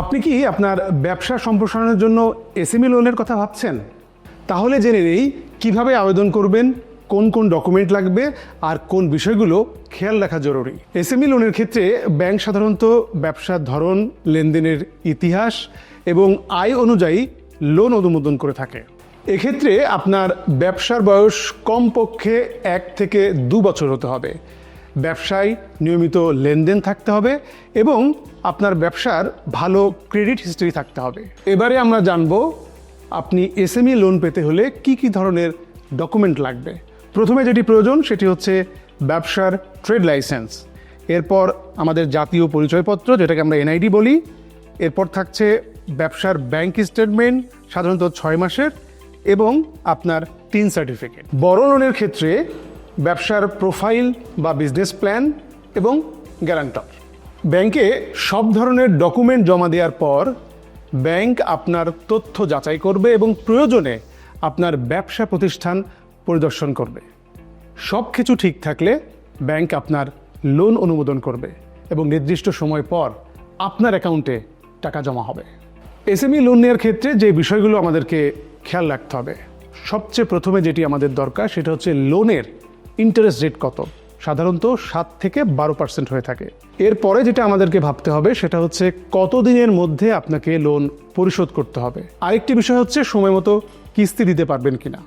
আপনি কি আপনার ব্যবসা সম্প্রসারণের জন্য এসএমই লোনের কথা ভাবছেন? তাহলে জেনে নেই কীভাবে আবেদন করবেন, কোন কোন ডকুমেন্ট লাগবে আর কোন বিষয়গুলো খেয়াল রাখা জরুরি। এসএমই লোনের ক্ষেত্রে ব্যাংক সাধারণত ব্যবসার ধরন, লেনদেনের ইতিহাস এবং আয় অনুযায়ী লোন অনুমোদন করে থাকে। এক্ষেত্রে আপনার ব্যবসার বয়স কমপক্ষে এক থেকে দু বছর হতে হবে। ব্যবসায় নিয়মিত লেনদেন থাকতে হবে এবং আপনার ব্যবসার ভালো ক্রেডিট হিস্ট্রি থাকতে হবে। এবারে আমরা জানব, আপনি এসএমই লোন পেতে হলে কি কি ধরনের ডকুমেন্ট লাগবে? প্রথমে যেটি প্রয়োজন সেটি হচ্ছে ব্যবসার ট্রেড লাইসেন্স। এরপর আমাদের জাতীয় পরিচয়পত্র, যেটাকে আমরা এনআইডি বলি। এরপর থাকছে ব্যবসার ব্যাংক স্টেটমেন্ট, সাধারণত ছয় মাসের, এবং আপনার তিন সার্টিফিকেট। বড় লোনের ক্ষেত্রে ব্যবসার প্রোফাইল বা বিজনেস প্ল্যান এবং গ্যারান্টর। ব্যাংকে সব ধরনের ডকুমেন্ট জমা দেওয়ার পর ব্যাংক আপনার তথ্য যাচাই করবে এবং প্রয়োজনে আপনার ব্যবসা প্রতিষ্ঠান পরিদর্শন করবে। সব কিছু ঠিক থাকলে ব্যাংক আপনার লোন অনুমোদন করবে এবং নির্দিষ্ট সময় পর আপনার অ্যাকাউন্টে টাকা জমা হবে। এসএমই লোন নেওয়ার ক্ষেত্রে যে বিষয়গুলো আমাদেরকে খেয়াল রাখতে হবে, সবচেয়ে প্রথমে যেটি আমাদের দরকার সেটা হচ্ছে লোনের ইন্টারেস্ট রেট কত? সাধারণত সাত থেকে বারো পার্সেন্ট হয়ে থাকে। এরপরে যেটা আমাদেরকে ভাবতে হবে, সেটা হচ্ছে কত দিনের মধ্যে আপনাকে লোন পরিশোধ করতে হবে। আরেকটি বিষয় হচ্ছে সময় মতো কিস্তি দিতে পারবেন কিনা।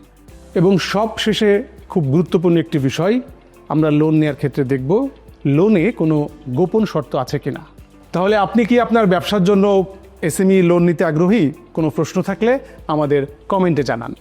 এবং সব শেষে খুব গুরুত্বপূর্ণ একটি বিষয়, আমরা লোন নেওয়ার ক্ষেত্রে দেখব লোনে কোনো গোপন শর্ত আছে কিনা। তাহলে আপনি কি আপনার ব্যবসার জন্য এসএমই লোন নিতে আগ্রহী? কোনো প্রশ্ন থাকলে আমাদের কমেন্টে জানান।